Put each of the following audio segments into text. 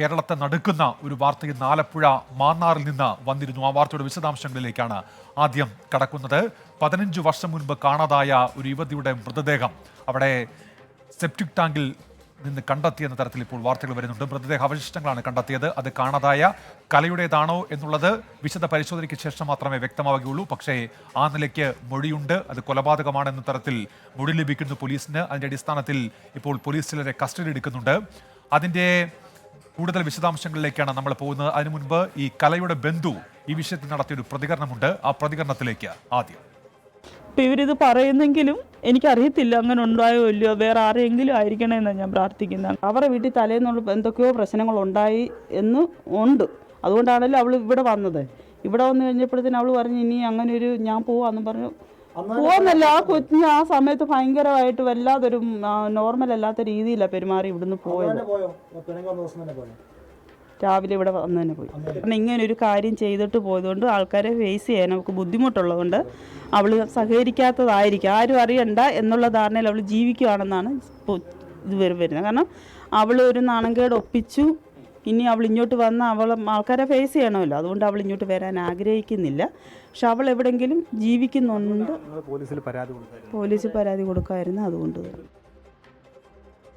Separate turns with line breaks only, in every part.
കേരളത്തെ നടുക്കുന്ന ഒരു വാർത്ത ഇന്ന് ആലപ്പുഴ മാന്നാറിൽ നിന്ന് വന്നിരുന്നു. ആ വാർത്തയുടെ വിശദാംശങ്ങളിലേക്കാണ് ആദ്യം കടക്കുന്നത്. പതിനഞ്ച് വർഷം മുൻപ് കാണാതായ ഒരു യുവതിയുടെ മൃതദേഹം അവിടെ സെപ്റ്റിക് ടാങ്കിൽ നിന്ന് കണ്ടെത്തിയെന്ന തരത്തിൽ ഇപ്പോൾ വാർത്തകൾ വരുന്നുണ്ട്. മൃതദേഹ അവശിഷ്ടങ്ങളാണ് കണ്ടെത്തിയത്. അത് കാണാതായ കലയുടേതാണോ എന്നുള്ളത് വിശദ പരിശോധനയ്ക്ക് ശേഷം മാത്രമേ വ്യക്തമാവുകയുള്ളൂ. പക്ഷേ ആ നിലയ്ക്ക് മൊഴിയുണ്ട്. അത് കൊലപാതകമാണെന്ന തരത്തിൽ മൊഴി ലഭിക്കുന്നു പോലീസിന്. അതിന്റെ അടിസ്ഥാനത്തിൽ ഇപ്പോൾ പോലീസ് ചിലരെ കസ്റ്റഡി എടുക്കുന്നുണ്ട് അതിന്റെ കൂടുതൽ വിശദാംശങ്ങളിലേക്കാണ് നമ്മൾ പോകുന്നത്. അതിനു മുൻപ് ഈ കലയുടെ ബന്ധു ഈ വിഷയത്തിൽ നടത്തിയൊരു പ്രതികരണമുണ്ട്. ആ പ്രതികരണത്തിലേക്ക് ആദ്യം.
ഇവരിത് പറയുന്നെങ്കിലും എനിക്കറിയത്തില്ല അങ്ങനെ ഉണ്ടായോ ഇല്ലയോ. വേറെ ആരെങ്കിലും ആയിരിക്കണമെന്നാണ് ഞാൻ പ്രാർത്ഥിക്കുന്നത്. അവരുടെ വീട്ടിൽ തലേന്നുള്ള എന്തൊക്കെയോ പ്രശ്നങ്ങൾ ഉണ്ടായി എന്ന് ഉണ്ട്. അതുകൊണ്ടാണല്ലോ അവൾ ഇവിടെ വന്നത്. ഇവിടെ വന്നു കഴിഞ്ഞപ്പോഴത്തേന് അവൾ പറഞ്ഞു ഇനി അങ്ങനെ ഒരു ഞാൻ പോവാന്നും പറഞ്ഞു. പോവാന്നല്ല ആ കൊച്ചിന് ആ സമയത്ത് ഭയങ്കരമായിട്ട് വല്ലാതൊരു നോർമൽ അല്ലാത്ത രീതിയിലാണ് പെരുമാറി ഇവിടുന്ന് പോയത്. രാവിലെ ഇവിടെ വന്ന് തന്നെ പോയി. കാരണം ഇങ്ങനെ ഒരു കാര്യം ചെയ്തിട്ട് പോയതുകൊണ്ട് ആൾക്കാരെ ഫേസ് ചെയ്യാൻ അവൾക്ക് ബുദ്ധിമുട്ടുള്ളതുകൊണ്ട് അവൾ സഹകരിക്കാത്തതായിരിക്കും. ആരും അറിയണ്ട എന്നുള്ള ധാരണയിൽ അവൾ ജീവിക്കുകയാണെന്നാണ് ഇത് വരെ വരുന്നത്. കാരണം അവൾ ഒരു നാണംകേട് ഒപ്പിച്ചു. ഇനി അവൾ ഇങ്ങോട്ട് വന്ന അവൾ ആൾക്കാരെ ഫേസ് ചെയ്യണമല്ലോ. അതുകൊണ്ട് അവൾ ഇങ്ങോട്ട് വരാൻ ആഗ്രഹിക്കുന്നില്ല. പക്ഷെ അവൾ എവിടെങ്കിലും ജീവിക്കുന്നുണ്ട്.
പോലീസിൽ പരാതി കൊടുത്തായിരുന്നു.
പോലീസ് പരാതി കൊടുക്കായിരുന്നു. അതുകൊണ്ട്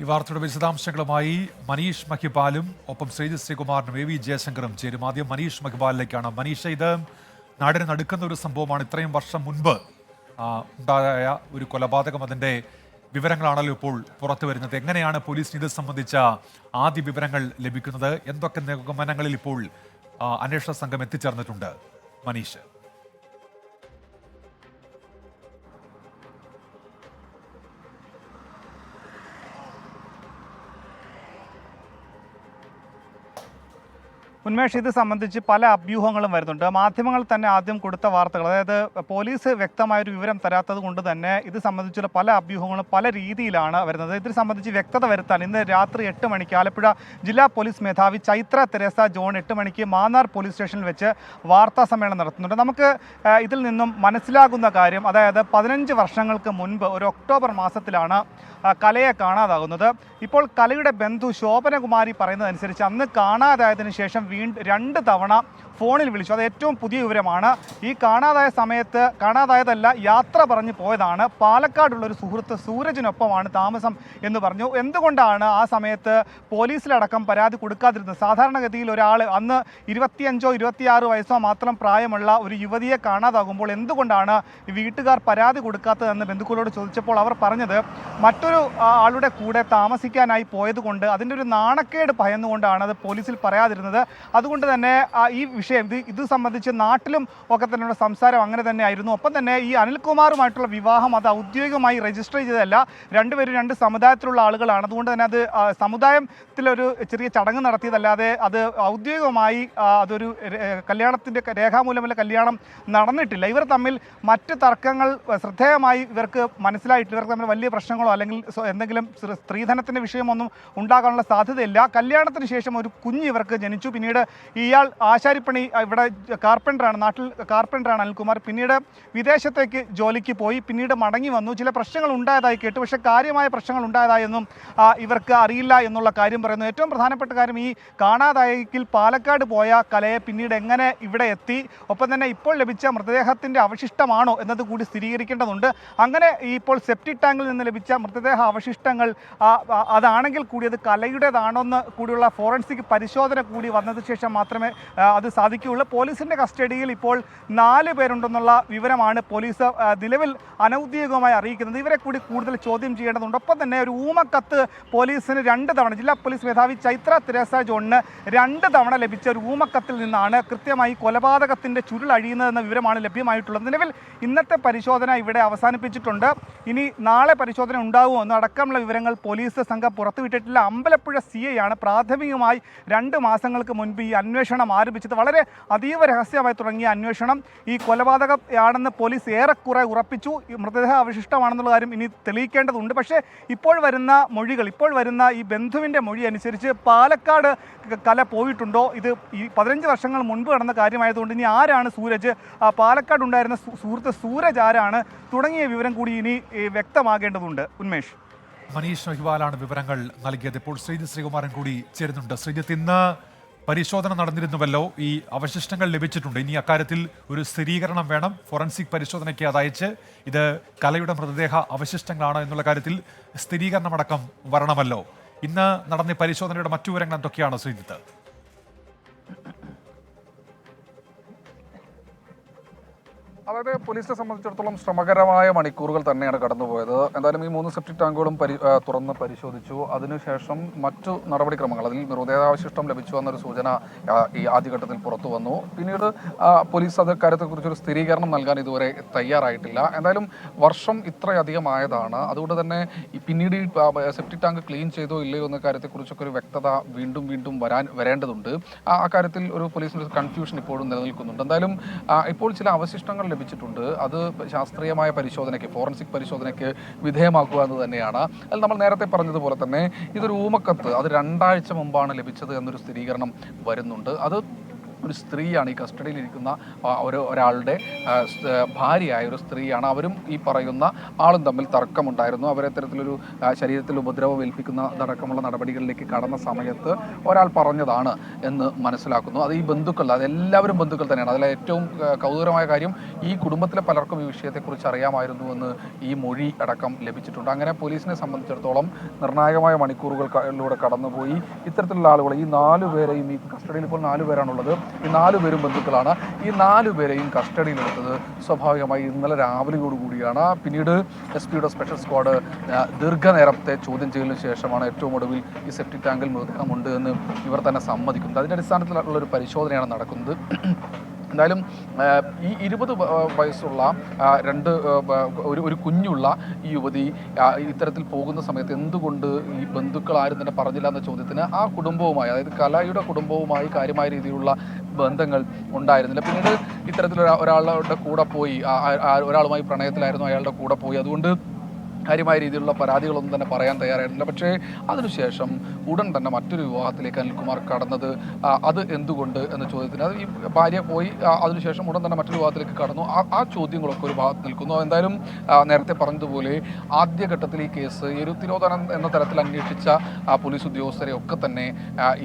ഈ വാർത്തയുടെ വിശദാംശങ്ങളുമായി മനീഷ് മഹിപാലും ഒപ്പം ശ്രീജിത് ശ്രീകുമാറിനും എ വി ജയശങ്കറും ചേരും. ആദ്യം മനീഷ് മഹിപാലിലേക്കാണ്. മനീഷ് ഇത് നാടിന് നടുക്കുന്ന ഒരു സംഭവമാണ്. ഇത്രയും വർഷം മുൻപ് ഉണ്ടായ ഒരു കൊലപാതകം അതിന്റെ വിവരങ്ങളാണല്ലോ ഇപ്പോൾ പുറത്തു വരുന്നത്. എങ്ങനെയാണ് പോലീസിന് ഇത് സംബന്ധിച്ച ആദ്യ വിവരങ്ങൾ ലഭിക്കുന്നത്? എന്തൊക്കെ നിഗമനങ്ങളിൽ ഇപ്പോൾ അന്വേഷണ സംഘം എത്തിച്ചേർന്നിട്ടുണ്ട്? മനീഷ്.
ഉന്മേഷ് ഇത് സംബന്ധിച്ച് പല അഭ്യൂഹങ്ങളും വരുന്നുണ്ട്. മാധ്യമങ്ങൾ തന്നെ ആദ്യം കൊടുത്ത വാർത്തകൾ അതായത് പോലീസ് വ്യക്തമായൊരു വിവരം തരാത്തത് കൊണ്ട് തന്നെ ഇത് സംബന്ധിച്ചുള്ള പല അഭ്യൂഹങ്ങളും പല രീതിയിലാണ് വരുന്നത്. ഇത് സംബന്ധിച്ച് വ്യക്തത വരുത്താൻ ഇന്ന് രാത്രി എട്ട് മണിക്ക് ആലപ്പുഴ ജില്ലാ പോലീസ് മേധാവി ചൈത്ര തെരേസ ജോൺ എട്ട് മണിക്ക് മാന്നാർ പോലീസ് സ്റ്റേഷനിൽ വെച്ച് വാർത്താ സമ്മേളനം നടത്തുന്നുണ്ട്. നമുക്ക് ഇതിൽ നിന്നും മനസ്സിലാകുന്ന കാര്യം അതായത് പതിനഞ്ച് വർഷങ്ങൾക്ക് മുൻപ് ഒരു ഒക്ടോബർ മാസത്തിലാണ് കലയെ കാണാതാകുന്നത്. ഇപ്പോൾ കലയുടെ ബന്ധു ശോഭനകുമാരി പറയുന്നതനുസരിച്ച് അന്ന് കാണാതായതിനു ശേഷം വീണ്ടും രണ്ട് തവണ ഫോണിൽ വിളിച്ചു. അത് ഏറ്റവും പുതിയ വിവരമാണ്. ഈ കാണാതായ സമയത്ത് കാണാതായതല്ല യാത്ര പറഞ്ഞു പോയതാണ്. പാലക്കാടുള്ള ഒരു സുഹൃത്ത് സൂരജിനൊപ്പമാണ് താമസം എന്ന് പറഞ്ഞു. എന്തുകൊണ്ടാണ് ആ സമയത്ത് പോലീസിലടക്കം പരാതി കൊടുക്കാതിരുന്നത്? സാധാരണഗതിയിൽ ഒരാൾ അന്ന് ഇരുപത്തിയഞ്ചോ ഇരുപത്തിയാറ് വയസ്സോ മാത്രം പ്രായമുള്ള ഒരു യുവതിയെ കാണാതാകുമ്പോൾ എന്തുകൊണ്ടാണ് വീട്ടുകാർ പരാതി കൊടുക്കാത്തതെന്ന് ബന്ധുക്കളോട് ചോദിച്ചപ്പോൾ അവർ പറഞ്ഞത് മറ്റൊരു ആളുടെ കൂടെ താമസിക്കാനായി പോയതുകൊണ്ട് അതിന്റെ ഒരു നാണക്കേട് ഭയന്നുകൊണ്ടാണ് അത് പോലീസിൽ പറയാതിരുന്നത്. അതുകൊണ്ട് തന്നെ ഈ വിഷയം ഇത് ഇത് സംബന്ധിച്ച് നാട്ടിലും ഒക്കെ തന്നെയുള്ള സംസാരം അങ്ങനെ തന്നെ ആയിരുന്നു. ഒപ്പം തന്നെ ഈ അനിൽകുമാറുമായിട്ടുള്ള വിവാഹം അത് ഔദ്യോഗികമായി രജിസ്റ്റർ ചെയ്തതല്ല. രണ്ടുപേരും രണ്ട് സമുദായത്തിലുള്ള ആളുകളാണ്. അതുകൊണ്ട് തന്നെ അത് സമുദായത്തിലൊരു ചെറിയ ചടങ്ങ് നടത്തിയതല്ലാതെ അത് ഔദ്യോഗികമായി അതൊരു കല്യാണത്തിന്റെ രേഖാമൂലമുള്ള കല്യാണം നടന്നിട്ടില്ല. ഇവർ തമ്മിൽ മറ്റ് തർക്കങ്ങൾ ശ്രദ്ധേയമായി ഇവർക്ക് മനസ്സിലായിട്ട് ഇവർക്ക് തമ്മിൽ വലിയ പ്രശ്നങ്ങളോ അല്ലെങ്കിൽ എന്തെങ്കിലും സ്ത്രീ- സ്ത്രീധനത്തിന്റെ വിഷയമൊന്നും ഉണ്ടാകാനുള്ള സാധ്യതയില്ല. കല്യാണത്തിന് ശേഷം ഒരു കുഞ്ഞ് ഇവർക്ക് ജനിച്ചു. പിന്നീട് ഇയാൾ ആശാരിപ്പണി ആ, ഇവിടെ കാർപ്പന്ററാണ് നാട്ടിൽ കാർപ്പന്ററാണ് അനിൽകുമാർ. പിന്നീട് വിദേശത്തേക്ക് ജോലിക്ക് പോയി പിന്നീട് മടങ്ങി വന്നു. ചില പ്രശ്നങ്ങൾ ഉണ്ടായതായി കേട്ടു. പക്ഷേ കാര്യമായ പ്രശ്നങ്ങൾ ഉണ്ടായതായൊന്നും ഇവർക്ക് അറിയില്ല എന്നുള്ള കാര്യം പറയുന്നു. ഏറ്റവും പ്രധാനപ്പെട്ട കാര്യം ഈ കാണാതായെങ്കിൽ പാലക്കാട് പോയ കലയെ പിന്നീട് എങ്ങനെ ഇവിടെ എത്തി? ഒപ്പം തന്നെ ഇപ്പോൾ ലഭിച്ച മൃതദേഹത്തിന്റെ അവശിഷ്ടമാണോ എന്നത് കൂടി സ്ഥിരീകരിക്കേണ്ടതുണ്ട്. അങ്ങനെ ഇപ്പോൾ സെപ്റ്റി ടാങ്കിൽ നിന്ന് ലഭിച്ച മൃതദേഹ അവശിഷ്ടങ്ങൾ അതാണെങ്കിൽ കൂടി അത് കലയുടേതാണോ എന്ന് കൂടിയുള്ള ഫോറൻസിക് പരിശോധന കൂടി വന്നതിന് ശേഷം മാത്രമേ അത് സാധിക്കുകയുള്ളൂ. പോലീസിന്റെ കസ്റ്റഡിയിൽ ഇപ്പോൾ നാല് പേരുണ്ടെന്നുള്ള വിവരമാണ് പോലീസ് നിലവിൽ അനൗദ്യോഗികമായി അറിയിക്കുന്നത്. ഇവരെ കൂടി കൂടുതൽ ചോദ്യം ചെയ്യേണ്ടതുണ്ട്. ഒപ്പം തന്നെ ഒരു ഊമക്കത്ത് പോലീസിന് രണ്ട് തവണ ജില്ലാ പോലീസ് മേധാവി ചൈത്ര തെരേസ ജോണിന് രണ്ട് തവണ ലഭിച്ച ഒരു ഊമക്കത്തിൽ നിന്നാണ് കൃത്യമായി കൊലപാതകത്തിന്റെ ചുരുൾ അഴിയുന്നതെന്ന വിവരമാണ് ലഭ്യമായിട്ടുള്ളത്. നിലവിൽ ഇന്നത്തെ പരിശോധന ഇവിടെ അവസാനിപ്പിച്ചിട്ടുണ്ട്. ഇനി നാളെ പരിശോധന ഉണ്ടാകുമോ എന്ന് അടക്കമുള്ള വിവരങ്ങൾ പോലീസ് സംഘം പുറത്തുവിട്ടിട്ടില്ല. അമ്പലപ്പുഴ സി ആണ് പ്രാഥമികമായി രണ്ട് മാസങ്ങൾക്ക് മുൻപ് ഈ അന്വേഷണം ആരംഭിച്ചത്. വളരെ അതീവ രഹസ്യമായി തുടങ്ങിയ അന്വേഷണം ഈ കൊലപാതകയാണെന്ന് പോലീസ് ഏറെക്കുറെ ഉറപ്പിച്ചു. ഈ മൃതദേഹ അവശിഷ്ടമാണെന്നുള്ള കാര്യം ഇനി തെളിയിക്കേണ്ടതുണ്ട്. പക്ഷേ ഇപ്പോൾ വരുന്ന മൊഴികൾ ഇപ്പോൾ വരുന്ന ഈ ബന്ധുവിന്റെ മൊഴി അനുസരിച്ച് പാലക്കാട് കല പോയിട്ടുണ്ടോ? ഇത് ഈ പതിനഞ്ച് വർഷങ്ങൾ മുൻപ് നടന്ന കാര്യമായതുകൊണ്ട് ഇനി ആരാണ് സൂരജ്? പാലക്കാട് ഉണ്ടായിരുന്ന സുഹൃത്ത് സൂരജ് ആരാണ്? തുടങ്ങിയ വിവരം കൂടി ഇനി വ്യക്തമാകേണ്ടതുണ്ട്. ഉന്മേഷ്.
മനീഷ് നഹിവാലാണ് വിവരങ്ങൾ നൽകിയത്. ഇപ്പോൾ ശ്രീജിത് ശ്രീകുമാരൻ കൂടി ചേരുന്നുണ്ട്. ശ്രീജിത്ത് ഇന്ന് പരിശോധന നടന്നിരുന്നുവല്ലോ. ഈ അവശിഷ്ടങ്ങൾ ലഭിച്ചിട്ടുണ്ട്. ഇനി അക്കാര്യത്തിൽ ഒരു സ്ഥിരീകരണം വേണം. ഫോറൻസിക് പരിശോധനയ്ക്ക് അതയച്ച് ഇത് കലയുടെ മൃതദേഹ അവശിഷ്ടങ്ങളാണ് എന്നുള്ള കാര്യത്തിൽ സ്ഥിരീകരണമടക്കം വരണമല്ലോ. ഇന്ന് നടന്ന പരിശോധനയുടെ മറ്റു വിവരങ്ങൾ എന്തൊക്കെയാണ് ശ്രീജിത്ത്
അതായത് പോലീസിനെ സംബന്ധിച്ചിടത്തോളം ശ്രമകരമായ മണിക്കൂറുകൾ തന്നെയാണ് കടന്നുപോയത്. എന്തായാലും ഈ മൂന്ന് സെപ്റ്റിക് ടാങ്കുകളും പരി തുറന്ന് പരിശോധിച്ചു. അതിനുശേഷം മറ്റു നടപടിക്രമങ്ങൾ അതിൽ മൃതദേഹാവശിഷ്ടം ലഭിച്ചു എന്നൊരു സൂചന ഈ ആദ്യഘട്ടത്തിൽ പുറത്തു വന്നു. പിന്നീട് പോലീസ് അത് കാര്യത്തെക്കുറിച്ചൊരു സ്ഥിരീകരണം നൽകാൻ ഇതുവരെ തയ്യാറായിട്ടില്ല. എന്തായാലും വർഷം ഇത്രയധികം ആയതാണ്. അതുകൊണ്ട് തന്നെ പിന്നീട് ഈ സെപ്റ്റിക് ടാങ്ക് ക്ലീൻ ചെയ്തോ ഇല്ലയോ എന്ന കാര്യത്തെക്കുറിച്ചൊക്കെ ഒരു വ്യക്തത വീണ്ടും വീണ്ടും വരാൻ വരേണ്ടതുണ്ട്. ആ കാര്യത്തിൽ ഒരു പോലീസിന്റെ ഒരു കൺഫ്യൂഷൻ ഇപ്പോഴും നിലനിൽക്കുന്നുണ്ട്. എന്തായാലും ഇപ്പോൾ ചില അവശിഷ്ടങ്ങൾ ലഭിച്ചിട്ടുണ്ട്. അത് ശാസ്ത്രീയമായ പരിശോധനയ്ക്ക് ഫോറൻസിക് പരിശോധനയ്ക്ക് വിധേയമാക്കുക എന്ന് തന്നെയാണ്. അതിൽ നമ്മൾ നേരത്തെ പറഞ്ഞതുപോലെ തന്നെ ഇതൊരു ഊമക്കത്ത് അത് രണ്ടാഴ്ച മുമ്പാണ് ലഭിച്ചത് എന്നൊരു സ്ഥിരീകരണം വരുന്നുണ്ട്. അത് ഒരു സ്ത്രീയാണ് ഈ കസ്റ്റഡിയിലിരിക്കുന്ന ഇരിക്കുന്ന ഒരു ഒരാളുടെ ഭാര്യയായ ഒരു സ്ത്രീയാണ്. അവരും ഈ പറയുന്ന ആളും തമ്മിൽ തർക്കമുണ്ടായിരുന്നു. അവരെ തരത്തിലൊരു ശരീരത്തിൽ ഉപദ്രവം ഏൽപ്പിക്കുന്ന അടക്കമുള്ള നടപടികളിലേക്ക് കടന്ന സമയത്ത് ഒരാൾ പറഞ്ഞതാണ് എന്ന് മനസ്സിലാക്കുന്നു. അത് ഈ ബന്ധുക്കൾ അതെല്ലാവരും ബന്ധുക്കൾ തന്നെയാണ്. അതിലെ ഏറ്റവും കൗതുകരമായ കാര്യം ഈ കുടുംബത്തിലെ പലർക്കും ഈ വിഷയത്തെക്കുറിച്ച് അറിയാമായിരുന്നു എന്ന് ഈ മൊഴി അടക്കം ലഭിച്ചിട്ടുണ്ട്. അങ്ങനെ പോലീസിനെ സംബന്ധിച്ചിടത്തോളം നിർണായകമായ മണിക്കൂറുകളിലൂടെ കടന്നുപോയി. ഇത്തരത്തിലുള്ള ആളുകൾ ഈ നാലു പേരെയും ഈ കസ്റ്റഡിയിൽ ഇപ്പോൾ നാലു പേരാണുള്ളത്. ഈ നാലു പേരും ബന്ധുക്കളാണ്. ഈ നാലു പേരെയും കസ്റ്റഡിയിലെടുത്തത് സ്വാഭാവികമായി ഇന്നലെ രാവിലെയോടുകൂടിയാണ് പിന്നീട് എസ് പിയുടെ സ്പെഷ്യൽ സ്ക്വാഡ് ദീർഘനേരത്തെ ചോദ്യം ചെയ്യലിന് ശേഷമാണ് ഏറ്റവും ഒടുവിൽ ഈ സെപ്റ്റി ടാങ്കിൽ മൃതദേഹമുണ്ട് എന്ന് ഇവർ തന്നെ സമ്മതിക്കുന്നത്. അതിന്റെ അടിസ്ഥാനത്തിലുള്ള ഒരു പരിശോധനയാണ് നടക്കുന്നത്. എന്തായാലും ഈ ഇരുപത് വയസ്സുള്ള രണ്ട് ഒരു ഒരു കുഞ്ഞുള്ള ഈ യുവതി ഇത്തരത്തിൽ പോകുന്ന സമയത്ത് എന്തുകൊണ്ട് ഈ ബന്ധുക്കൾ ആരും തന്നെ പറഞ്ഞില്ല എന്ന ചോദ്യത്തിന് ആ കുടുംബവുമായി അതായത് കലയുടെ കുടുംബവുമായി കാര്യമായ രീതിയിലുള്ള ബന്ധങ്ങൾ ഉണ്ടായിരുന്നില്ല. പിന്നീട് ഇത്തരത്തിലൊരാ ഒരാളുടെ കൂടെ പോയി ഒരാളുമായി പ്രണയത്തിലായിരുന്നു അയാളുടെ കൂടെ പോയി. അതുകൊണ്ട് കാര്യമായ രീതിയിലുള്ള പരാതികളൊന്നും തന്നെ പറയാൻ തയ്യാറായിരുന്നില്ല. പക്ഷേ അതിനുശേഷം ഉടൻ തന്നെ മറ്റൊരു വിവാഹത്തിലേക്ക് അനിൽകുമാർ കടന്നത് അത് എന്തുകൊണ്ട് എന്ന ചോദ്യത്തിന് അത് ഈ ഭാര്യ പോയി അതിനുശേഷം ഉടൻ തന്നെ മറ്റൊരു വിവാഹത്തിലേക്ക് കടന്നു. ആ ചോദ്യങ്ങളൊക്കെ ഒരു ഭാഗത്ത് നിൽക്കുന്നു. എന്തായാലും നേരത്തെ പറഞ്ഞതുപോലെ ആദ്യഘട്ടത്തിൽ ഈ കേസ് ഒരു തിരോധനം എന്ന തരത്തിൽ അന്വേഷിച്ച പോലീസ് ഉദ്യോഗസ്ഥരെ ഒക്കെ തന്നെ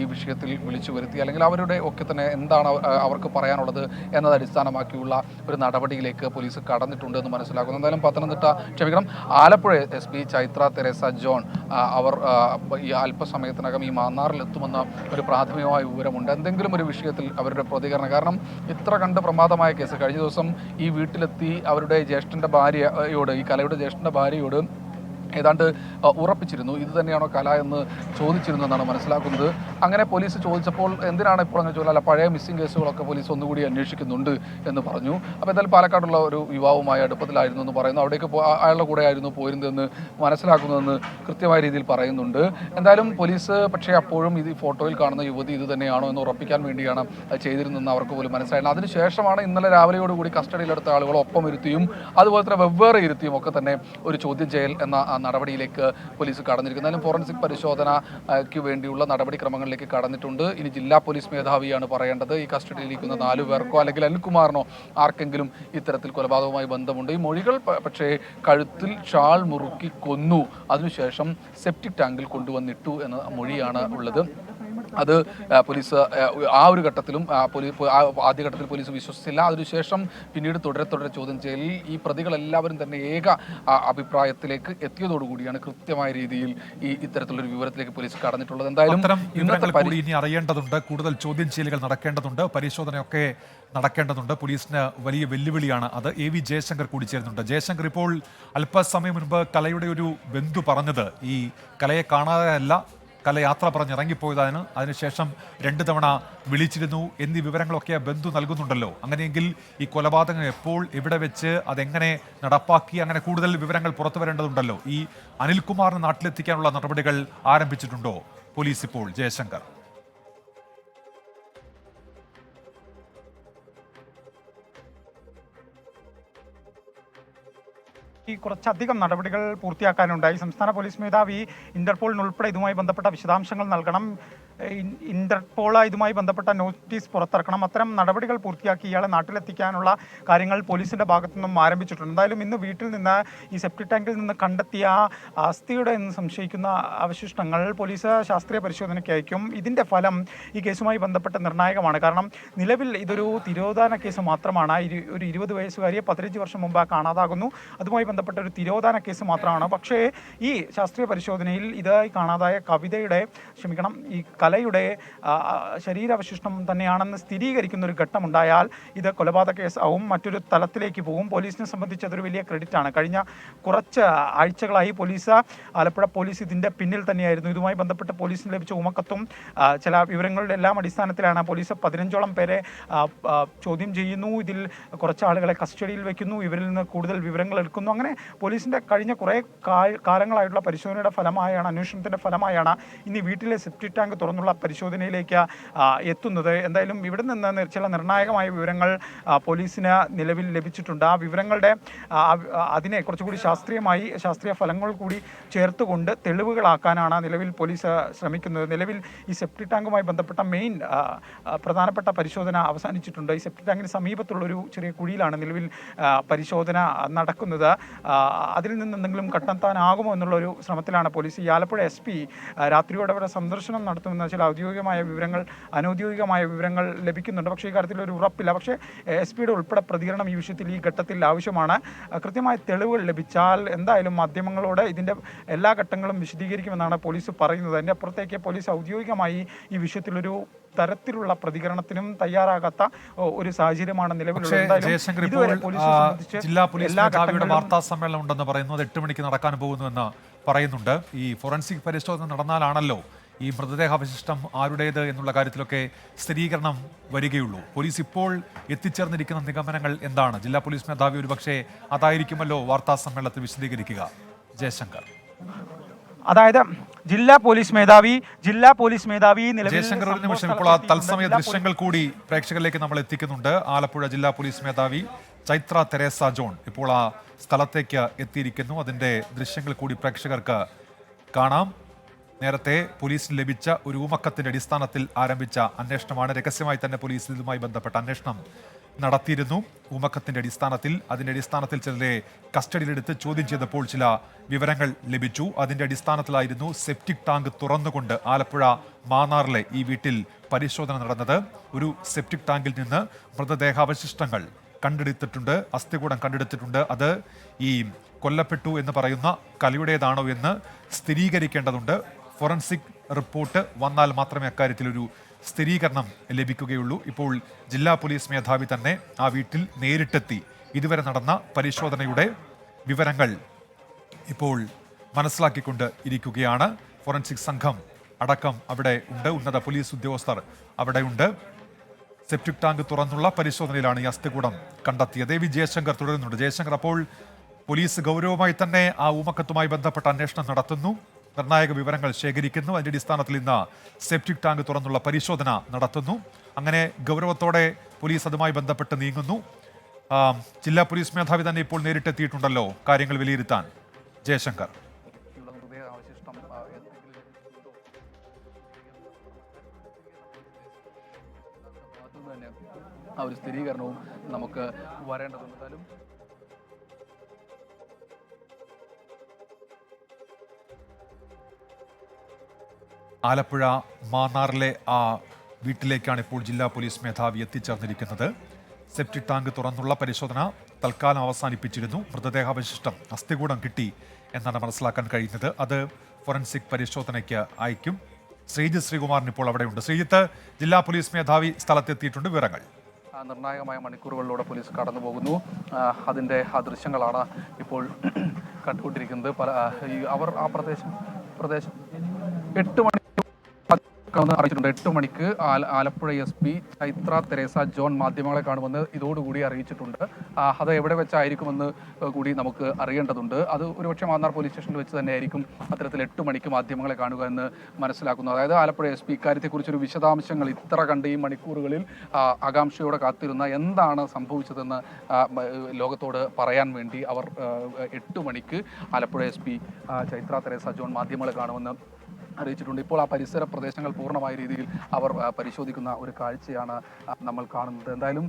ഈ വിഷയത്തിൽ വിളിച്ചു വരുത്തി. അല്ലെങ്കിൽ അവരുടെ ഒക്കെ തന്നെ എന്താണ് അവർക്ക് പറയാനുള്ളത് എന്നത് അടിസ്ഥാനമാക്കിയുള്ള ഒരു നടപടിയിലേക്ക് പോലീസ് കടന്നിട്ടുണ്ട് എന്ന് മനസ്സിലാക്കുന്നു. എന്തായാലും പത്തനംതിട്ട ക്ഷമിക്കണം. Alappuzha S P Chaitra Theresa John അവർ ഈ അല്പസമയത്തിനകം ഈ മാന്നാറിലെത്തുമെന്ന ഒരു പ്രാഥമികമായ വിവരമുണ്ട്. എന്തെങ്കിലും ഒരു വിഷയത്തിൽ അവരുടെ പ്രതികരണം കാരണം ഇത്ര കണ്ട് പ്രമാദമായ കേസ് കഴിഞ്ഞ ദിവസം ഈ വീട്ടിലെത്തി അവരുടെ ജ്യേഷ്ഠന്റെ ഭാര്യയോട് ഈ കലയുടെ ജ്യേഷ്ഠന്റെ ഭാര്യയോട് ഏതാണ്ട് ഉറപ്പിച്ചിരുന്നു. ഇത് തന്നെയാണോ കല എന്ന് ചോദിച്ചിരുന്നു എന്നാണ് മനസ്സിലാക്കുന്നത്. അങ്ങനെ പോലീസ് ചോദിച്ചപ്പോൾ എന്തിനാണ് ഇപ്പോൾ അങ്ങനെ ചോദിച്ചാൽ പഴയ മിസ്സിംഗ് കേസുകളൊക്കെ പോലീസ് ഒന്നുകൂടി അന്വേഷിക്കുന്നുണ്ട് എന്ന് പറഞ്ഞു. അപ്പോൾ എന്തായാലും പാലക്കാടുള്ള ഒരു യുവാവുമായി അടുപ്പത്തിലായിരുന്നു എന്ന് പറയുന്നു. അവിടേക്ക് അയാളുടെ കൂടെ ആയിരുന്നു പോയിരുന്നതെന്ന് മനസ്സിലാക്കുന്നതെന്ന് കൃത്യമായ രീതിയിൽ പറയുന്നുണ്ട്. എന്തായാലും പോലീസ് പക്ഷേ അപ്പോഴും ഇത് ഫോട്ടോയിൽ കാണുന്ന യുവതി ഇത് തന്നെയാണോ എന്ന് ഉറപ്പിക്കാൻ വേണ്ടിയാണ് ചെയ്തിരുന്നതെന്ന് അവർക്ക് പോലും മനസ്സിലായിരുന്നു അതിനുശേഷമാണ് ഇന്നലെ രാവിലെയോടുകൂടി കസ്റ്റഡിയിലെടുത്ത ആളുകൾ ഒപ്പം ഇരുത്തിയും അതുപോലെ തന്നെ വെവ്വേറെ ഇരുത്തിയും ഒക്കെ തന്നെ ഒരു ചോദ്യം ചെയ്യൽ എന്ന നടപടിയിലേക്ക് പോലീസ് കടന്നിരിക്കുന്നത് എന്നാലും ഫോറൻസിക് പരിശോധനയ്ക്ക് വേണ്ടിയുള്ള നടപടിക്രമങ്ങളിലേക്ക് കടന്നിട്ടുണ്ട്. ഇനി ജില്ലാ പോലീസ് മേധാവിയാണ് പറയേണ്ടത്. ഈ കസ്റ്റഡിയിലിരിക്കുന്ന നാലു പേർക്കോ അല്ലെങ്കിൽ അനിൽകുമാറിനോ ആർക്കെങ്കിലും ഇത്തരത്തിൽ കൊലപാതകവുമായി ബന്ധമുണ്ട്. ഈ മൊഴികൾ പക്ഷേ കഴുത്തിൽ ഷാൾ മുറുക്കി കൊന്നു. അതിനുശേഷം സെപ്റ്റിക് ടാങ്കിൽ കൊണ്ടുവന്നിട്ടു എന്ന മൊഴിയാണ് ഉള്ളത്. അത് പോലീസ് ആ, ഒരു ഘട്ടത്തിലും ആ, ഘട്ടത്തിൽ പോലീസ് വിശ്വസിച്ചില്ല. അതിനുശേഷം പിന്നീട് തുടരെ തുടരെ ചോദ്യം ചെയ്യലിൽ ഈ പ്രതികളെല്ലാവരും തന്നെ ഏക അഭിപ്രായത്തിലേക്ക് എത്തിയതോടുകൂടിയാണ് കൃത്യമായ രീതിയിൽ ഈ ഇത്തരത്തിലൊരു വിവരത്തിലേക്ക് പോലീസ് കടന്നിട്ടുള്ളത്. എന്തായാലും ഇന്നത്തെ
വിവരങ്ങൾ കൂടി ഇനി അറിയേണ്ടതുണ്ട്. കൂടുതൽ ചോദ്യം ചെയ്യലുകൾ നടക്കേണ്ടതുണ്ട്. പരിശോധനയൊക്കെ നടക്കേണ്ടതുണ്ട്. പോലീസിന് വലിയ വെല്ലുവിളിയാണ് അത്. എ വി ജയശങ്കർ കൂടി ചേരുന്നുണ്ട്. ജയശങ്കർ ഇപ്പോൾ അല്പസമയം മുൻപ് കലയുടെ ഒരു ബന്ധു പറഞ്ഞത് ഈ കലയെ കാണാതെയല്ല കല യാത്ര പറഞ്ഞ് ഇറങ്ങിപ്പോയതാണ് അതിനുശേഷം രണ്ട് തവണ വിളിച്ചിരുന്നു എന്നീ വിവരങ്ങളൊക്കെ ബന്ധു നൽകുന്നുണ്ടല്ലോ. അങ്ങനെയെങ്കിൽ ഈ കൊലപാതകം എപ്പോൾ എവിടെ വെച്ച് അതെങ്ങനെ നടപ്പാക്കി അങ്ങനെ കൂടുതൽ വിവരങ്ങൾ പുറത്തു വരേണ്ടതുണ്ടല്ലോ. ഈ അനിൽകുമാറിനെ നാട്ടിലെത്തിക്കാനുള്ള നടപടികൾ ആരംഭിച്ചിട്ടുണ്ടോ? പോലീസ് ഇപ്പോൾ ജയശങ്കർ.
ഈ കുറച്ചധികം നടപടികൾ പൂർത്തിയാക്കാനുണ്ടായി. സംസ്ഥാന പോലീസ് മേധാവി ഇന്റർപോളിനുൾപ്പെടെ ഇതുമായി ബന്ധപ്പെട്ട വിശദാംശങ്ങൾ നൽകണം.
ഇന്റർപോൾ ഇതുമായി ബന്ധപ്പെട്ട നോട്ടീസ് പുറത്തിറക്കണം. അത്തരം നടപടികൾ പൂർത്തിയാക്കി ഇയാളെ നാട്ടിലെത്തിക്കാനുള്ള കാര്യങ്ങൾ പോലീസിന്റെ ഭാഗത്തു നിന്നും ആരംഭിച്ചിട്ടുണ്ട്. എന്തായാലും ഇന്ന് വീട്ടിൽ നിന്ന് ഈ സെപ്റ്റിക് ടാങ്കിൽ നിന്ന് കണ്ടെത്തിയ അസ്ഥിയുടെ എന്ന് സംശയിക്കുന്ന അവശിഷ്ടങ്ങൾ പോലീസ് ശാസ്ത്രീയ പരിശോധനയ്ക്ക് അയക്കും ഇതിന്റെ ഫലം ഈ കേസുമായി ബന്ധപ്പെട്ട് നിർണായകമാണ്. കാരണം നിലവിൽ ഇതൊരു തിരോധാന കേസ് മാത്രമാണ്. ഒരു ഇരുപത് വയസ്സുകാരിയെ പതിനഞ്ച് വർഷം മുമ്പ് കാണാതാകുന്നു. അതുമായി ബന്ധപ്പെട്ട ഒരു തിരോധാന കേസ് മാത്രമാണ്. പക്ഷേ ഈ ശാസ്ത്രീയ പരിശോധനയിൽ ഇതായി കാണാതായ കവിതയുടെ ക്ഷമിക്കണം ഈ കലയുടെ ശരീരാവശിഷ്ടം തന്നെയാണെന്ന് സ്ഥിരീകരിക്കുന്ന ഒരു ഘട്ടമുണ്ടായാൽ ഇത് കൊലപാതക കേസാവും മറ്റൊരു തലത്തിലേക്ക് പോകും. പോലീസിനെ സംബന്ധിച്ച് അതൊരു വലിയ ക്രെഡിറ്റാണ്. കഴിഞ്ഞ കുറച്ച് ആഴ്ചകളായി പോലീസ് ആലപ്പുഴ പോലീസ് ഇതിന്റെ പിന്നിൽ തന്നെയായിരുന്നു. ഇതുമായി ബന്ധപ്പെട്ട് പോലീസിന് ലഭിച്ച ഉമക്കത്തും ചില വിവരങ്ങളുടെ എല്ലാം അടിസ്ഥാനത്തിലാണ് പോലീസ് പതിനഞ്ചോളം പേരെ ചോദ്യം ചെയ്യുന്നു. ഇതിൽ കുറച്ച് ആളുകളെ കസ്റ്റഡിയിൽ വെക്കുന്നു. ഇവരിൽ നിന്ന് കൂടുതൽ വിവരങ്ങൾ എടുക്കുന്നു. അങ്ങനെ പോലീസിന്റെ കഴിഞ്ഞ കുറേ കാലങ്ങളായിട്ടുള്ള പരിശോധനയുടെ ഫലമായാണ് അന്വേഷണത്തിന്റെ ഫലമായാണ് ഇനി വീട്ടിലെ സെപ്റ്റി ടാങ്ക് തുറന്നുള്ള പരിശോധനയിലേക്ക് എത്തുന്നത്. എന്തായാലും ഇവിടെ നിന്ന് ചില നിർണായകമായ വിവരങ്ങൾ പോലീസിന് നിലവിൽ ലഭിച്ചിട്ടുണ്ട്. ആ വിവരങ്ങളുടെ അതിനെ കുറച്ചുകൂടി ശാസ്ത്രീയമായി ശാസ്ത്രീയ ഫലങ്ങൾ കൂടി ചേർത്തുകൊണ്ട് തെളിവുകളാക്കാനാണ് നിലവിൽ പോലീസ് ശ്രമിക്കുന്നത്. നിലവിൽ ഈ സെപ്റ്റി ടാങ്കുമായി ബന്ധപ്പെട്ട മെയിൻ പ്രധാനപ്പെട്ട പരിശോധന അവസാനിച്ചിട്ടുണ്ട്. ഈ സെപ്റ്റി ടാങ്കിന് സമീപത്തുള്ള ഒരു ചെറിയ കുഴിയിലാണ് നിലവിൽ പരിശോധന നടക്കുന്നത്. അതിൽ നിന്ന് എന്തെങ്കിലും കണ്ടെത്താനാകുമോ എന്നുള്ളൊരു ശ്രമത്തിലാണ് പോലീസ്. ഈ ആലപ്പുഴ എസ് പി രാത്രിയോടെ സന്ദർശനം നടത്തുമെന്ന ചില ഔദ്യോഗികമായ വിവരങ്ങൾ അനൗദ്യോഗികമായ വിവരങ്ങൾ ലഭിക്കുന്നുണ്ട്. പക്ഷേ ഈ കാര്യത്തിൽ ഒരു ഉറപ്പില്ല. പക്ഷേ എസ് പിയുടെ ഉൾപ്പെടെ പ്രതികരണം ഈ വിഷയത്തിൽ ഈ ഘട്ടത്തിൽ ആവശ്യമാണ്. കൃത്യമായ തെളിവുകൾ ലഭിച്ചാൽ എന്തായാലും മാധ്യമങ്ങളോട് ഇതിന്റെ എല്ലാ ഘട്ടങ്ങളും വിശദീകരിക്കുമെന്നാണ് പോലീസ് പറയുന്നത്. അതിന്റെ അപ്പുറത്തേക്ക് പോലീസ് ഔദ്യോഗികമായി ഈ വിഷയത്തിലൊരു തരത്തിലുള്ള പ്രതികരണത്തിനും തയ്യാറാകാത്ത ഒരു സാഹചര്യമാണ് നിലവിലുള്ളത്.
ജില്ലാ പോലീസ് മേധാവിയുടെ വാർത്താ സമ്മേളനം ഉണ്ടെന്ന് പറയുന്നു. അത് എട്ട് മണിക്ക് നടക്കാൻ പോകുന്നുവെന്ന് പറയുന്നുണ്ട്. ഈ ഫോറൻസിക് പരിശോധന നടന്നാലാണല്ലോ ഈ മൃതദേഹാവശിഷ്ടം ആരുടേത് എന്നുള്ള കാര്യത്തിലൊക്കെ സ്ഥിരീകരണം വരികയുള്ളൂ. പോലീസ് ഇപ്പോൾ എത്തിച്ചേർന്നിരിക്കുന്ന നിഗമനങ്ങൾ എന്താണ്? ജില്ലാ പോലീസ് മേധാവി ഒരുപക്ഷെ അതായിരിക്കുമല്ലോ വാർത്താ സമ്മേളനത്തിൽ വിശദീകരിക്കുക. ജയശങ്കർ.
അതായത് ജില്ലാ പോലീസ് മേധാവി ജില്ലാ പോലീസ് മേധാവി
ജയശങ്കർ ഒരു നിമിഷം ഇപ്പോൾ ആ. തത്സമയ ദൃശ്യങ്ങൾ കൂടി പ്രേക്ഷകരിലേക്ക് നമ്മൾ എത്തിക്കുന്നുണ്ട്. ആലപ്പുഴ ജില്ലാ പോലീസ് മേധാവി ചൈത്ര തെരേസ ജോൺ ഇപ്പോൾ ആ സ്ഥലത്തേക്ക് എത്തിയിരിക്കുന്നു. അതിന്റെ ദൃശ്യങ്ങൾ കൂടി പ്രേക്ഷകർക്ക് കാണാം. നേരത്തെ പോലീസിന് ലഭിച്ച ഒരു ഊമക്കത്തിന്റെ അടിസ്ഥാനത്തിൽ ആരംഭിച്ച അന്വേഷണമാണ് രഹസ്യമായി തന്നെ പോലീസ് ഇതുമായി ബന്ധപ്പെട്ട അന്വേഷണം നടത്തിയിരുന്നു. ഊമക്കത്തിന്റെ അടിസ്ഥാനത്തിൽ അതിന്റെ അടിസ്ഥാനത്തിൽ ചിലരെ കസ്റ്റഡിയിലെടുത്ത് ചോദ്യം ചെയ്തപ്പോൾ ചില വിവരങ്ങൾ ലഭിച്ചു. അതിന്റെ അടിസ്ഥാനത്തിലായിരുന്നു സെപ്റ്റിക് ടാങ്ക് തുറന്നുകൊണ്ട് ആലപ്പുഴ മാന്നാറിലെ ഈ വീട്ടിൽ പരിശോധന നടന്നത്. ഒരു സെപ്റ്റിക് ടാങ്കിൽ നിന്ന് മൃതദേഹാവശിഷ്ടങ്ങൾ കണ്ടെടുത്തിട്ടുണ്ട് അസ്ഥികൂടം കണ്ടെടുത്തിട്ടുണ്ട്. അത് ഈ കൊല്ലപ്പെട്ടു എന്ന് പറയുന്ന കലയുടേതാണോ എന്ന് സ്ഥിരീകരിക്കേണ്ടതുണ്ട്. ഫോറൻസിക് റിപ്പോർട്ട് വന്നാൽ മാത്രമേ അക്കാര്യത്തിൽ ഒരു സ്ഥിരീകരണം ലഭിക്കുകയുള്ളൂ. ഇപ്പോൾ ജില്ലാ പോലീസ് മേധാവി തന്നെ ആ വീട്ടിൽ നേരിട്ടെത്തി. ഇതുവരെ നടന്ന പരിശോധനയുടെ വിവരങ്ങൾ ഇപ്പോൾ മനസ്സിലാക്കിക്കൊണ്ട് ഇരിക്കുകയാണ്. ഫോറൻസിക് സംഘം അടക്കം അവിടെ ഉണ്ട്. ഉന്നത പോലീസ് ഉദ്യോഗസ്ഥർ അവിടെയുണ്ട് സെപ്റ്റിക് ടാങ്ക് തുറന്നുള്ള പരിശോധനയിലാണ് ഈ അസ്ഥികൂടം കണ്ടെത്തിയത്. വി ജയശങ്കർ തുടരുന്നുണ്ട്. ജയശങ്കർ അപ്പോൾ പോലീസ് ഗൗരവമായി തന്നെ ആ ഊമക്കത്തുമായി ബന്ധപ്പെട്ട അന്വേഷണം നടത്തുന്നു. നിർണായക വിവരങ്ങൾ ശേഖരിക്കുന്നു. അതിന്റെ അടിസ്ഥാനത്തിൽ ഇന്ന് സെപ്റ്റിക് ടാങ്ക് തുറന്നുള്ള പരിശോധന നടത്തുന്നു. അങ്ങനെ ഗൗരവത്തോടെ പോലീസ് അതുമായി ബന്ധപ്പെട്ട് നീങ്ങുന്നു. ജില്ലാ പോലീസ് മേധാവി തന്നെ ഇപ്പോൾ നേരിട്ടെത്തിയിട്ടുണ്ടല്ലോ. കാര്യങ്ങൾ വിലയിരുത്താൻ. ജയശങ്കർ.
ആ ഒരു സ്ഥിരീകരണവും നമുക്ക് വരേണ്ടതുണ്ട്.
ആലപ്പുഴ മാന്നാറിലെ ആ വീട്ടിലേക്കാണ് ഇപ്പോൾ ജില്ലാ പോലീസ് മേധാവി എത്തിച്ചേർന്നിരിക്കുന്നത്. സെപ്റ്റിക് ടാങ്ക് തുറന്നുള്ള പരിശോധന തൽക്കാലം അവസാനിപ്പിച്ചിരുന്നു. മൃതദേഹാവശിഷ്ടം അസ്ഥികൂടം കിട്ടി എന്നാണ് മനസ്സിലാക്കാൻ കഴിയുന്നത്. അത് ഫോറൻസിക് പരിശോധനയ്ക്ക് അയക്കും. ശ്രീജിത്ത് ശ്രീകുമാറിന് ഇപ്പോൾ അവിടെയുണ്ട്. ശ്രീജിത്ത് ജില്ലാ പോലീസ് മേധാവി സ്ഥലത്തെത്തിയിട്ടുണ്ട്. വിവരങ്ങൾ.
നിർണായകമായ മണിക്കൂറുകളിലൂടെ പോലീസ് കടന്നു പോകുന്നു അതിന്റെ ആ ദൃശ്യങ്ങളാണ് ഇപ്പോൾ കണ്ടുകൊണ്ടിരിക്കുന്നത്. പല അവർ ആ പ്രദേശം പ്രദേശം എട്ട് മണി കാണുമെന്ന് അറിയിച്ചിട്ടുണ്ട്. എട്ട് മണിക്ക് Alappuzha S P Chaitra Theresa John മാധ്യമങ്ങളെ കാണുമെന്ന് ഇതോടുകൂടി അറിയിച്ചിട്ടുണ്ട്. അത് എവിടെ വെച്ചായിരിക്കുമെന്ന് കൂടി നമുക്ക് അറിയേണ്ടതുണ്ട്. അത് ഒരുപക്ഷെ മാന്നാർ പോലീസ് സ്റ്റേഷനിൽ വെച്ച് തന്നെ ആയിരിക്കും അത്തരത്തിൽ എട്ട് മണിക്ക് മാധ്യമങ്ങളെ കാണുക എന്ന് മനസ്സിലാക്കുന്നു അതായത് ആലപ്പുഴ എസ് പി ഇക്കാര്യത്തെക്കുറിച്ചൊരു വിശദാംശങ്ങൾ ഇത്ര കണ്ട് ഈ മണിക്കൂറുകളിൽ ആകാംക്ഷയോടെ കാത്തിരുന്ന എന്താണ് സംഭവിച്ചതെന്ന് ലോകത്തോട് പറയാൻ വേണ്ടി അവർ എട്ട് മണിക്ക് Alappuzha S P Chaitra Theresa John മാധ്യമങ്ങളെ കാണുമെന്ന് അറിയിച്ചിട്ടുണ്ട്. ഇപ്പോൾ ആ പരിസര പ്രദേശങ്ങൾ പൂർണമായ രീതിയിൽ അവർ പരിശോധിക്കുന്ന ഒരു കാഴ്ചയാണ് നമ്മൾ കാണുന്നത്. എന്തായാലും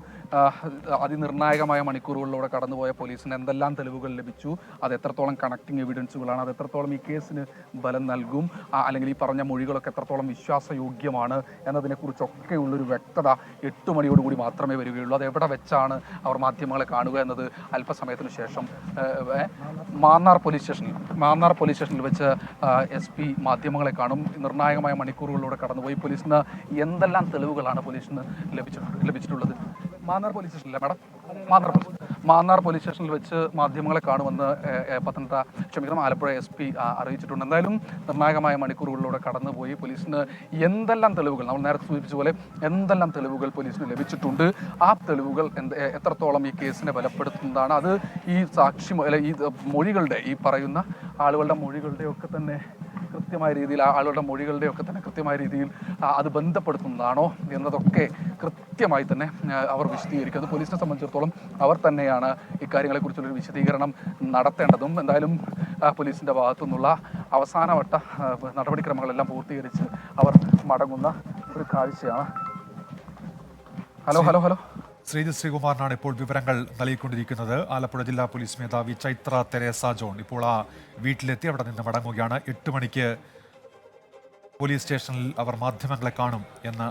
അതിനിർണായകമായ മണിക്കൂറുകളിലൂടെ കടന്നുപോയ പോലീസിന് എന്തെല്ലാം തെളിവുകൾ ലഭിച്ചു അത് എത്രത്തോളം കണക്റ്റിംഗ് എവിഡൻസുകളാണ് അത് എത്രത്തോളം ഈ കേസിന് ബലം നൽകും അല്ലെങ്കിൽ ഈ പറഞ്ഞ മൊഴികളൊക്കെ എത്രത്തോളം വിശ്വാസയോഗ്യമാണ് എന്നതിനെക്കുറിച്ചൊക്കെ ഉള്ളൊരു വ്യക്തത എട്ട് മണിയോടുകൂടി മാത്രമേ വരികയുള്ളൂ. അത് എവിടെ വെച്ചാണ് അവർ മാധ്യമങ്ങളെ കാണുക എന്നത് അല്പസമയത്തിന് ശേഷം മാന്നാർ പോലീസ് സ്റ്റേഷനിൽ മാന്നാർ പോലീസ് സ്റ്റേഷനിൽ വെച്ച് എസ് പി മാധ്യമങ്ങളെ കാണും. നിർണായകമായ മണിക്കൂറുകളിലൂടെ കടന്നുപോയി. പോലീസിന് എന്തെല്ലാം തെളിവുകളാണ് പോലീസിന് ലഭിച്ചിട്ടുണ്ട് ലഭിച്ചിട്ടുള്ളത്? മാന്നാർ പോലീസ് സ്റ്റേഷനിലെ madam? Mannar police. Mannar police സ്റ്റേഷനിൽ വെച്ച് മാധ്യമങ്ങളെ കാണുമെന്ന് പത്തനംതിട്ട ക്ഷമിക്കണം ആലപ്പുഴ എസ് പി അറിയിച്ചിട്ടുണ്ട്. എന്തായാലും നിർണായകമായ മണിക്കൂറുകളിലൂടെ കടന്നുപോയി പോലീസിന് എന്തെല്ലാം തെളിവുകൾ നമ്മൾ നേരത്തെ സൂചിപ്പിച്ച പോലെ എന്തെല്ലാം തെളിവുകൾ പോലീസിന് ലഭിച്ചിട്ടുണ്ട്? ആ തെളിവുകൾ എന്ത് എത്രത്തോളം ഈ കേസിനെ ബലപ്പെടുത്തുന്നതാണ്? അത് ഈ സാക്ഷി അല്ലെ ഈ മൊഴികളുടെ ഈ പറയുന്ന ആളുകളുടെ മൊഴികളുടെയൊക്കെ തന്നെ കൃത്യമായ രീതിയിൽ ആളുകളുടെ മൊഴികളുടെ ഒക്കെ തന്നെ കൃത്യമായ രീതിയിൽ അത് ബന്ധപ്പെടുത്തുന്നതാണോ എന്നതൊക്കെ കൃത്യമായി തന്നെ അവർ വിശദീകരിക്കും. അത് പോലീസിനെ സംബന്ധിച്ചിടത്തോളം അവർ തന്നെയാണ് ഇക്കാര്യങ്ങളെക്കുറിച്ചുള്ളൊരു വിശദീകരണം നടത്തേണ്ടതും. എന്തായാലും പോലീസിന്റെ ഭാഗത്തു നിന്നുള്ള അവസാനവട്ട നടപടിക്രമങ്ങളെല്ലാം പൂർത്തീകരിച്ച് അവർ മടങ്ങുന്ന ഒരു കാഴ്ചയാണ്. Hello hello hello.
ശ്രീജിത് ശ്രീകുമാറിനാണ് ഇപ്പോൾ വിവരങ്ങൾ നൽകിക്കൊണ്ടിരിക്കുന്നത്. ആലപ്പുഴ ജില്ലാ പോലീസ് മേധാവി ചൈത്ര തെരേസ ജോൺ ഇപ്പോൾ ആ വീട്ടിലെത്തി. അവിടെ നിന്ന് മടങ്ങുകയാണ്. എട്ട് മണിക്ക് പോലീസ് സ്റ്റേഷനിൽ അവർ മാധ്യമങ്ങളെ കാണും എന്ന്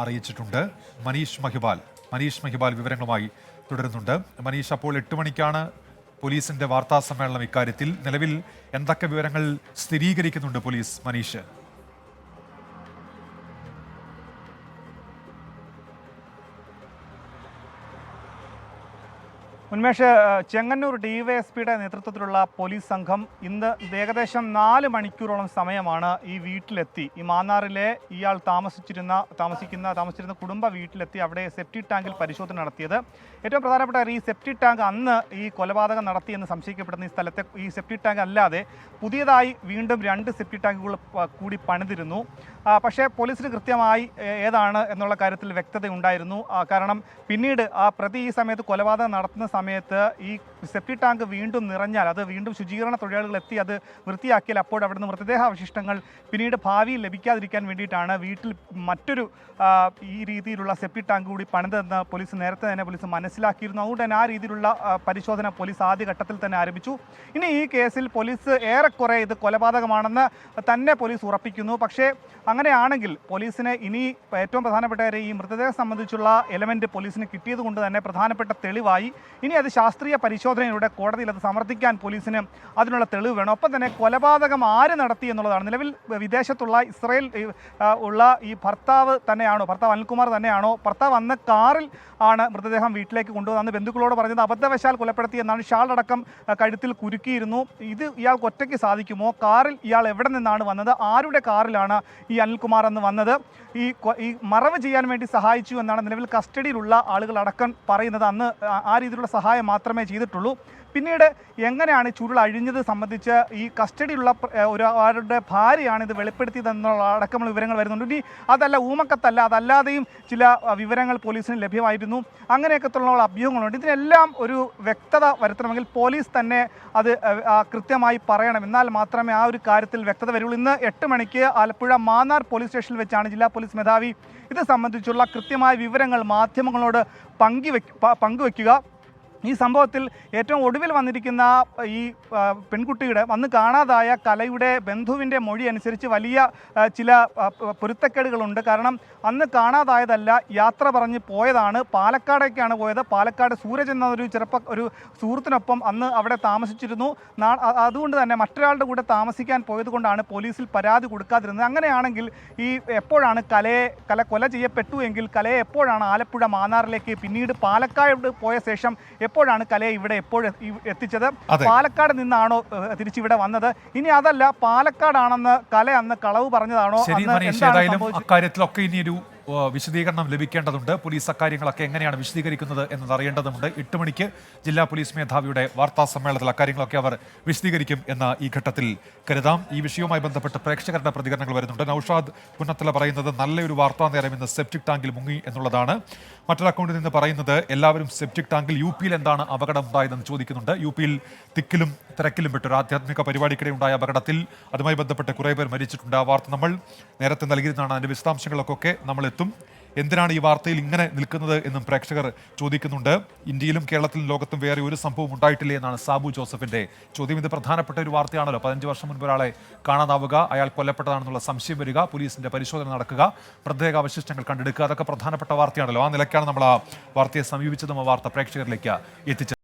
അറിയിച്ചിട്ടുണ്ട്. മനീഷ് മഹിബാൽ മനീഷ് മഹിബാൽ വിവരങ്ങളുമായി തുടരുന്നുണ്ട്. മനീഷ് അപ്പോൾ എട്ട് മണിക്കാണ് പോലീസിന്റെ വാർത്താ സമ്മേളനം ഇക്കാര്യത്തിൽ. നിലവിൽ എന്തൊക്കെ വിവരങ്ങൾ സ്ഥിരീകരിക്കുന്നുണ്ട് പോലീസ്? മനീഷ്.
ഉന്മേഷ് ചെങ്ങന്നൂർ ഡിവൈഎസ്പിയുടെ നേതൃത്വത്തിലുള്ള പോലീസ് സംഘം ഇന്ന് ഏകദേശം നാല് മണിക്കൂറോളം സമയമാണ് ഈ വീട്ടിലെത്തി. ഈ മാന്നാറിലെ ഇയാൾ താമസിച്ചിരുന്ന താമസിക്കുന്ന താമസിച്ചിരുന്ന കുടുംബ വീട്ടിലെത്തി അവിടെ സെപ്റ്റി ടാങ്കിൽ പരിശോധന നടത്തിയത്. ഏറ്റവും പ്രധാനപ്പെട്ട ഈ സെപ്റ്റി ടാങ്ക് അന്ന് ഈ കൊലപാതകം നടത്തിയെന്ന് സംശയിക്കപ്പെടുന്ന ഈ സ്ഥലത്തെ ഈ സെപ്റ്റി ടാങ്ക് അല്ലാതെ പുതിയതായി വീണ്ടും രണ്ട് സെപ്റ്റി ടാങ്കുകൾ കൂടി പണിതിരുന്നു. പക്ഷേ പോലീസിന് കൃത്യമായി ഏതാണ് എന്നുള്ള കാര്യത്തിൽ വ്യക്തത ഉണ്ടായിരുന്നു കാരണം പിന്നീട് ആ പ്രതി ഈ സമയത്ത് കൊലപാതകം നടത്തുന്ന സമയത്ത് ഈ സെപ്റ്റി ടാങ്ക് വീണ്ടും നിറഞ്ഞാൽ അത് വീണ്ടും ശുചീകരണ തൊഴിലാളികൾ എത്തി അത് വൃത്തിയാക്കിയാൽ അപ്പോൾ അവിടുന്ന് മൃതദേഹ അവശിഷ്ടങ്ങൾ പിന്നീട് ഭാവിയിൽ ലഭിക്കാതിരിക്കാൻ വേണ്ടിയിട്ടാണ് വീട്ടിൽ മറ്റൊരു ഈ രീതിയിലുള്ള സെപ്റ്റി ടാങ്ക് കൂടി പണിതെന്ന് പോലീസ് നേരത്തെ തന്നെ പോലീസ് മനസ്സിലാക്കിയിരുന്നു. അതുകൊണ്ട് തന്നെ ആ രീതിയിലുള്ള പരിശോധന പോലീസ് ആദ്യഘട്ടത്തിൽ തന്നെ ആരംഭിച്ചു. ഇനി ഈ കേസിൽ പോലീസ് ഏറെക്കുറെ ഇത് കൊലപാതകമാണെന്ന് തന്നെ പോലീസ് ഉറപ്പിക്കുന്നു. പക്ഷേ അങ്ങനെയാണെങ്കിൽ പോലീസിനെ ഇനി ഏറ്റവും പ്രധാനപ്പെട്ട കാര്യം ഈ മൃതദേഹം സംബന്ധിച്ചുള്ള എലമെന്റ് പോലീസിന് കിട്ടിയത് കൊണ്ട് തന്നെ പ്രധാനപ്പെട്ട തെളിവായി ഇനി അത് ശാസ്ത്രീയ പരിശോധനയിലൂടെ കോടതിയിൽ അത് സമർത്ഥിക്കാൻ പോലീസിന് അതിനുള്ള തെളിവ് വേണം. ഒപ്പം തന്നെ കൊലപാതകം ആര് നടത്തി എന്നുള്ളതാണ്. നിലവിൽ വിദേശത്തുള്ള ഇസ്രയേൽ ഉള്ള ഈ ഭർത്താവ് തന്നെയാണോ ഭർത്താവ് അനിൽകുമാർ തന്നെയാണോ ഭർത്താവ് അന്ന് കാറിൽ ആണ് മൃതദേഹം വീട്ടിലേക്ക് കൊണ്ടുവന്നത്. അന്ന് ബന്ധുക്കളോട് പറഞ്ഞത് അബദ്ധവശാൽ കൊലപ്പെടുത്തി എന്നാണ്. ആ, കഴുത്തിൽ കുരുക്കിയിരുന്നു. ഇത് ഇയാൾക്ക് ഒറ്റയ്ക്ക് സാധിക്കുമോ? കാറിൽ ഇയാൾ എവിടെ നിന്നാണ് വന്നത്? ആരുടെ കാറിലാണ് ഈ അനിൽകുമാർ എന്ന് വന്നത്? ഈ ഈ മറവ് ചെയ്യാൻ വേണ്ടി സഹായിച്ചു എന്നാണ് നിലവിൽ കസ്റ്റഡിയിലുള്ള ആളുകൾ അടക്കം പറയുന്നത്. അന്ന് ആ രീതിയിലുള്ള സഹായം മാത്രമേ ചെയ്തിട്ടുള്ളൂ. പിന്നീട് എങ്ങനെയാണ് ചുരുൾ അഴിഞ്ഞത് സംബന്ധിച്ച് ഈ കസ്റ്റഡിയിലുള്ള ഒരാളുടെ ഭാര്യയാണ് ഇത് വെളിപ്പെടുത്തിയതെന്നുള്ള അടക്കമുള്ള വിവരങ്ങൾ വരുന്നുണ്ട്. ഇനി അതല്ല ഊമക്കത്തല്ല അതല്ലാതെയും ചില വിവരങ്ങൾ പോലീസിന് ലഭ്യമായിരുന്നു. അങ്ങനെയൊക്കെ തുടർന്നുള്ള അഭ്യൂഹങ്ങളുണ്ട്. ഇതിനെല്ലാം ഒരു വ്യക്തത വരുത്തണമെങ്കിൽ പോലീസ് തന്നെ അത് കൃത്യമായി പറയണം. എന്നാൽ മാത്രമേ ആ ഒരു കാര്യത്തിൽ വ്യക്തത വരുള്ളൂ. ഇന്ന് എട്ട് മണിക്ക് ആലപ്പുഴ മാന്നാർ പോലീസ് സ്റ്റേഷനിൽ വെച്ചാണ് ജില്ലാ പോലീസ് മേധാവി. ഇത് സംബന്ധിച്ചുള്ള കൃത്യമായ വിവരങ്ങൾ മാധ്യമങ്ങളോട് പങ്കുവെക്കുക. ഈ സംഭവത്തിൽ ഏറ്റവും ഒടുവിൽ വന്നിരിക്കുന്ന ഈ പെൺകുട്ടിയുടെ വന്ന് കാണാതായ കലയുടെ ബന്ധുവിന്റെ മൊഴി അനുസരിച്ച് വലിയ ചില പൊരുത്തക്കേടുകളുണ്ട്. കാരണം അന്ന് കാണാതായതല്ല യാത്ര പറഞ്ഞ് പോയതാണ്. പാലക്കാടേക്കാണ് പോയത്. പാലക്കാട് സൂരജ് എന്നൊരു ചെറുപ്പ ഒരു സുഹൃത്തിനൊപ്പം അന്ന് അവിടെ താമസിച്ചിരുന്നു. അതുകൊണ്ട് തന്നെ മറ്റൊരാളുടെ കൂടെ താമസിക്കാൻ പോയതുകൊണ്ടാണ് പോലീസിൽ പരാതി കൊടുക്കാതിരുന്നത്. അങ്ങനെയാണെങ്കിൽ ഈ എപ്പോഴാണ് കലയെ കല കൊല ചെയ്യപ്പെട്ടു എങ്കിൽ കലയെ എപ്പോഴാണ് ആലപ്പുഴ മാന്നാറിലേക്ക് പിന്നീട് പാലക്കാട് പോയ ശേഷം എപ്പോഴാണ് കലയെ ഇവിടെ എപ്പോൾ എത്തിച്ചത്? പാലക്കാട് നിന്നാണോ തിരിച്ചിവിടെ വന്നത്? ഇനി അതല്ല പാലക്കാടാണെന്ന് കല അന്ന് കളവ് പറഞ്ഞതാണോ?
അക്കാര്യത്തിലൊക്കെ ഇനി ഒരു വിശദീകരണം ലഭിക്കേണ്ടതുണ്ട്. പോലീസ് അക്കാര്യങ്ങളൊക്കെ എങ്ങനെയാണ് വിശദീകരിക്കുന്നത് എന്നത് അറിയേണ്ടതുണ്ട്. എട്ട് മണിക്ക് ജില്ലാ പോലീസ് മേധാവിയുടെ വാർത്താ സമ്മേളനത്തിൽ അക്കാര്യങ്ങളൊക്കെ അവർ വിശദീകരിക്കും എന്ന ഈ ഘട്ടത്തിൽ കരുതാം. ഈ വിഷയവുമായി ബന്ധപ്പെട്ട് പ്രേക്ഷകരുടെ പ്രതികരണങ്ങൾ വരുന്നുണ്ട്. നൌഷാദ് പുന്നത്തല പറയുന്നത് നല്ലൊരു വാർത്താ നേരം ഇന്ന് സെപ്റ്റിക് ടാങ്കിൽ മുങ്ങി എന്നുള്ളതാണ്. മറ്റൊരു അക്കൗണ്ടിൽ നിന്ന് പറയുന്നത് എല്ലാവരും സെപ്റ്റിക് ടാങ്കിൽ യു പിയിൽ എന്താണ് അപകടം ഉണ്ടായതെന്ന് ചോദിക്കുന്നുണ്ട്. യു പിയിൽ തിക്കിലും തിരക്കിലും പെട്ടൊരു ആധ്യാത്മിക പരിപാടിക്കിടെ ഉണ്ടായ അപകടത്തിൽ അതുമായി ബന്ധപ്പെട്ട് കുറേ പേർ മരിച്ചിട്ടുണ്ട്. ആ വാർത്ത നമ്മൾ നേരത്തെ നൽകിയിരുന്നതാണ്. അതിന്റെ വിശദാംശങ്ങളൊക്കെ നമ്മൾ എത്തും എന്തിനാണ് ഈ വാർത്തയിൽ ഇങ്ങനെ നിൽക്കുന്നത് എന്നും പ്രേക്ഷകർ ചോദിക്കുന്നുണ്ട്. ഇന്ത്യയിലും കേരളത്തിലും ലോകത്തും വേറെ ഒരു സംഭവം ഉണ്ടായിട്ടില്ല എന്നാണ് സാബു ജോസഫിന്റെ ചോദ്യം. ഇത് പ്രധാനപ്പെട്ട ഒരു വാർത്തയാണല്ലോ. പതിനഞ്ച് വർഷം മുൻപ് ഒരാളെ കാണാതാവുക അയാൾ കൊല്ലപ്പെട്ടതാണെന്നുള്ള സംശയം വരിക പോലീസിന്റെ പരിശോധന നടക്കുക പ്രത്യേക അവശിഷ്ടങ്ങൾ കണ്ടെടുക്കുക അതൊക്കെ പ്രധാനപ്പെട്ട വാർത്തയാണല്ലോ. ആ നിലയ്ക്കാണ് നമ്മൾ ആ വാർത്തയെ സമീപിച്ചതും ആ വാർത്ത പ്രേക്ഷകരിലേക്ക് എത്തിച്ചത്.